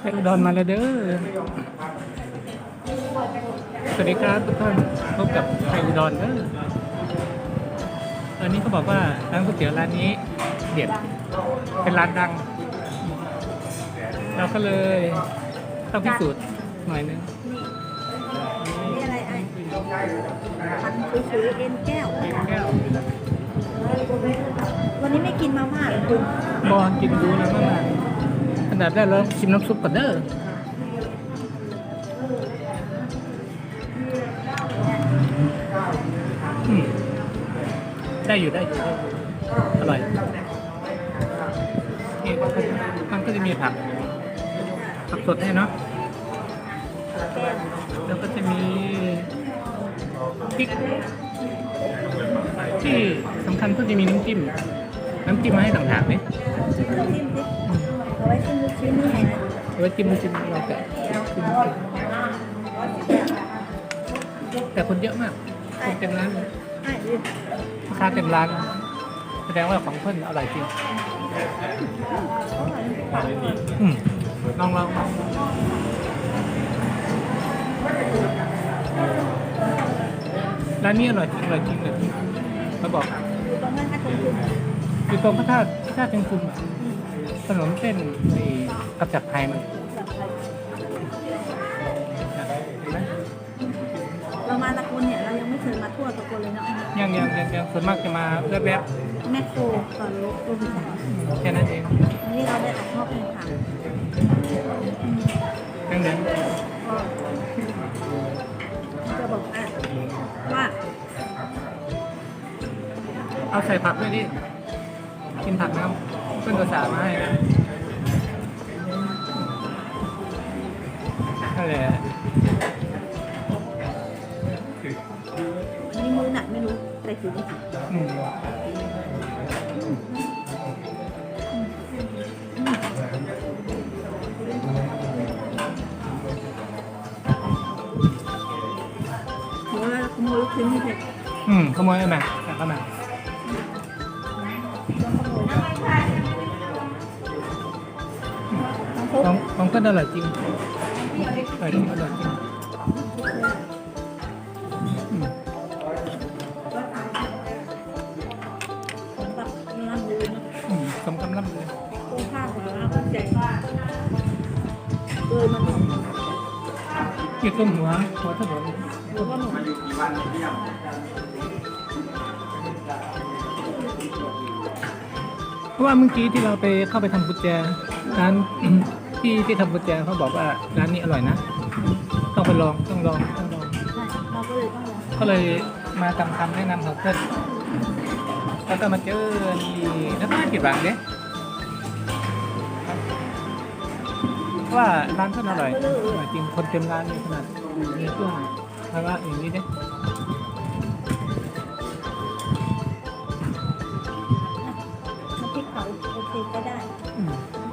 ไปอุดรมาแล้วเด้อ สวัสดีครับทุกท่าน พบกับไทยอุดรเด้อตอนนี้เขาบอกว่าร้านก๋วยเตี๋ยวร้านนี้เด็ด เป็นร้านดัง เราก็เลยต้องพิสูจน์หน่อยนึงนี่อะไรไอ้พันคุยคุยเอ็นแก้วแก้ว วันนี้ไม่กินมาม่าเหรอคุณบอลกินดูนะมากๆ อันดับแรกเราชิมน้ำซุปก่อนเด้อได้อยู่ได้อยู่ได้อยู่อร่อยนี่มันก็จะมีผักผักสดให้เนาะแล้วก็จะมีพริกที่สำคัญก็จะมีน้ำจิ้ม น้ำจิ้มมาให้ต่างหากนี่ชิม เอาไว้ชิมลูกชิ้นนี่ไงนะเอาไว้จิ้มน้ำจิ้มเราแกะจิ้มน้ำจิ้มแต่คนเยอะมากคนเต็มร้านเลยลูกค้าเต็มร้าน แสดงว่าของเพื่อนอร่อยจริงอืมลองลองลองร้านนี้อร่อยจริงอร่อยจริงเลยเขาบอกอยู่ตรงพระธาตุพระธาตุเชิงชุม นนเส้นไอ้กระจับไทยมันเห็นไหมเรามาตะกุนเนี่ยเรายังไม่เคยมาทั่วตะกุนเลยเนาะยังยังยังยังส่วนมากจะมาแวบแมคโครก่อนรถโรบินสันๆแค่นั้นเองวันนี้เราได้ออกนอกเส้นทางดังนั้นก็จะบอกอะว่าเอาใส่ผักด้วยดิกินผักน้ำ เพื่อนตัวสาห์มาให้นะนั่นแหละวันนี้มือหนักไม่รู้ใส่ถุงอืมหรือว่าขโมยลูกชิ้นที่เด็กอืมขโมยได้ไหมแต่เข้ามาต้องพ ของก็อร่อยจริงอร่อยจริงอร่อยจริงอืมผมแบบนั่งดูนะอืมสมกำลังเลยตรงข้างของเราแจกเลยมันเกี่ยวกับหัวหัวถนนหรือว่าหนูเพราะว่าเมื่อกี้ที่เราไปเข้าไปทำกุญแจร้าน ที่ที่ทำกุญแจเขาบอกว่าร้านนี้อร่อยนะ ต้องไปลองต้องลองต้องลองใช่เราก็เลยต้องลองก็เลยมาตามคำแนะนำของเพื่อนแล้วก็มาเจอนี่แล้วก็ไม่ผิดหวังเนี่ยเพราะว่าร้านเพื่อนอร่อยอร่อยจริงคนเต็มร้านเลยขนาดมีช่วงภาวะอย่างนี้เนี่ยน้ำพริกเผาโอเคก็ได้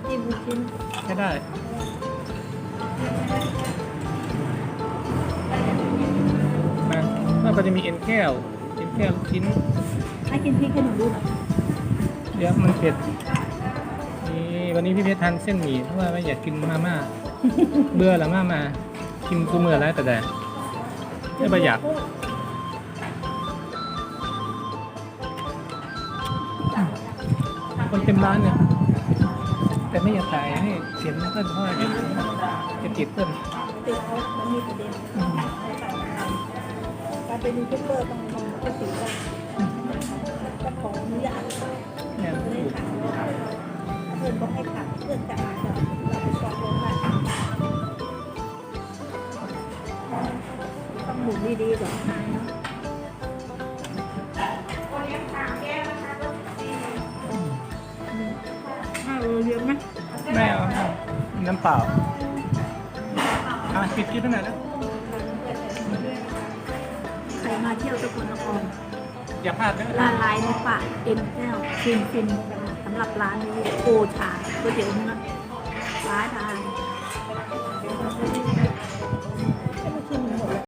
อืมจิ้มลูกชิ้นใช้ได้มาแล้วก็จะมีเอ็นแก้วเอ็นแก้วชิ้น ให้กินพริกให้หนูดูหน่อยเดี๋ยวมันเผ็ดนี่วันนี้พี่เพชรทานเส้นหมี่เพราะว่าไม่อยากกินมาม่า เบื่อละมาม่ากินกูเมื่อแล้วแต่แต่ไม่ประหยัดคนเต็มร้านเนี่ย แต่ไม่อยากถ่ายให้เสียงเพื่อนเพราะว่าเดี๋ยจะติดเพื่อนติดเขามันมีประเด็นการเป็นยูทูบเบอร์ต้องมองปกติว่าก็ขออนุญาตเนี่ยไม่ได้ถามว่าเพื่อนบอกให้ถามเพื่อนจะอาจจะเราไปสอบลงได้ต้องหมุนดีๆก่อน ไหมไม่เอาน้ำเปล่าอะปิดคลิปไปไหนอยแล้วใครมาเที่ยวสกลนครอย่าพลาดนะร้านลายในป่าเอ็นแก้วฟินฟินสำหรับร้านนี้โอชาก๋วยเตี๋ยวเนื้อร้านทาน